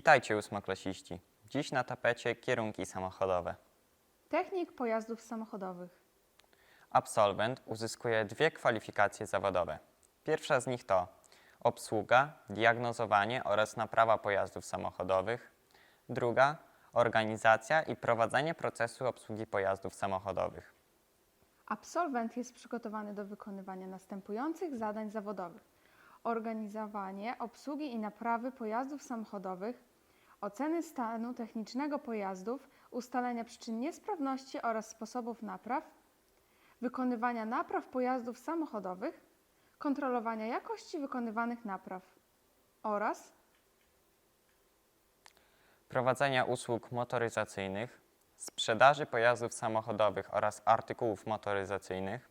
Witajcie ósmoklasiści. Dziś na tapecie kierunki samochodowe. Technik pojazdów samochodowych. Absolwent uzyskuje dwie kwalifikacje zawodowe. Pierwsza z nich to obsługa, diagnozowanie oraz naprawa pojazdów samochodowych. Druga organizacja i prowadzenie procesu obsługi pojazdów samochodowych. Absolwent jest przygotowany do wykonywania następujących zadań zawodowych: organizowanie obsługi i naprawy pojazdów samochodowych, oceny stanu technicznego pojazdów, ustalenia przyczyn niesprawności oraz sposobów napraw, wykonywania napraw pojazdów samochodowych, kontrolowania jakości wykonywanych napraw oraz prowadzenia usług motoryzacyjnych, sprzedaży pojazdów samochodowych oraz artykułów motoryzacyjnych,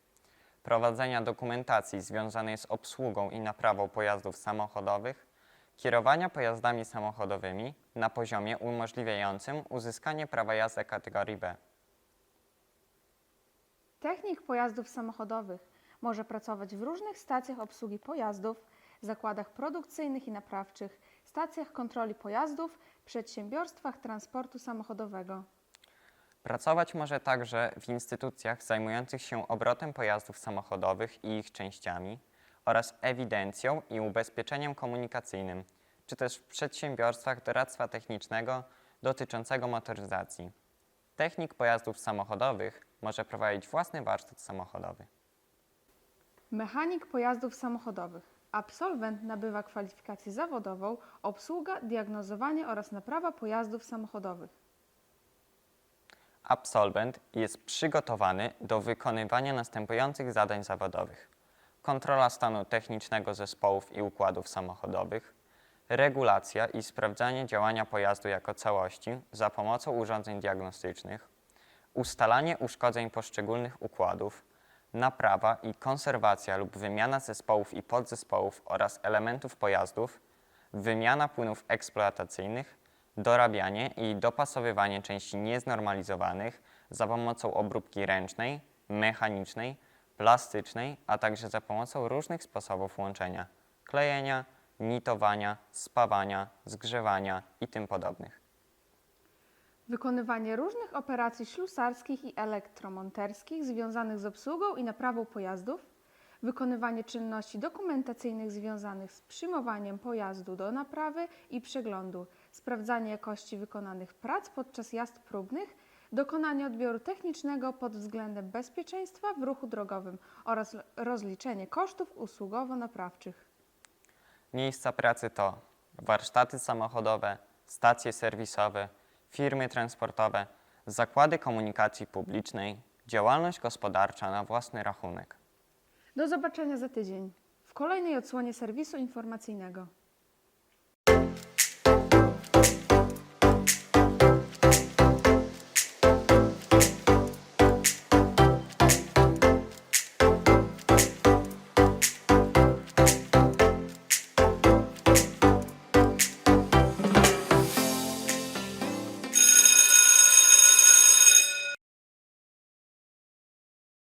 prowadzenia dokumentacji związanej z obsługą i naprawą pojazdów samochodowych, kierowania pojazdami samochodowymi na poziomie umożliwiającym uzyskanie prawa jazdy kategorii B. Technik pojazdów samochodowych może pracować w różnych stacjach obsługi pojazdów, zakładach produkcyjnych i naprawczych, stacjach kontroli pojazdów, przedsiębiorstwach transportu samochodowego. Pracować może także w instytucjach zajmujących się obrotem pojazdów samochodowych i ich częściami oraz ewidencją i ubezpieczeniem komunikacyjnym, czy też w przedsiębiorstwach doradztwa technicznego dotyczącego motoryzacji. Technik pojazdów samochodowych może prowadzić własny warsztat samochodowy. Mechanik pojazdów samochodowych. Absolwent nabywa kwalifikację zawodową obsługa, diagnozowanie oraz naprawa pojazdów samochodowych. Absolwent jest przygotowany do wykonywania następujących zadań zawodowych: kontrola stanu technicznego zespołów i układów samochodowych, regulacja i sprawdzanie działania pojazdu jako całości za pomocą urządzeń diagnostycznych, ustalanie uszkodzeń poszczególnych układów, naprawa i konserwacja lub wymiana zespołów i podzespołów oraz elementów pojazdów, wymiana płynów eksploatacyjnych, dorabianie i dopasowywanie części nieznormalizowanych za pomocą obróbki ręcznej, mechanicznej, plastycznej, a także za pomocą różnych sposobów łączenia klejenia, nitowania, spawania, zgrzewania i tym podobnych. Wykonywanie różnych operacji ślusarskich i elektromonterskich związanych z obsługą i naprawą pojazdów, wykonywanie czynności dokumentacyjnych związanych z przyjmowaniem pojazdu do naprawy i przeglądu, sprawdzanie jakości wykonanych prac podczas jazd próbnych, dokonanie odbioru technicznego pod względem bezpieczeństwa w ruchu drogowym oraz rozliczenie kosztów usługowo-naprawczych. Miejsca pracy to warsztaty samochodowe, stacje serwisowe, firmy transportowe, zakłady komunikacji publicznej, działalność gospodarcza na własny rachunek. Do zobaczenia za tydzień w kolejnej odsłonie serwisu informacyjnego.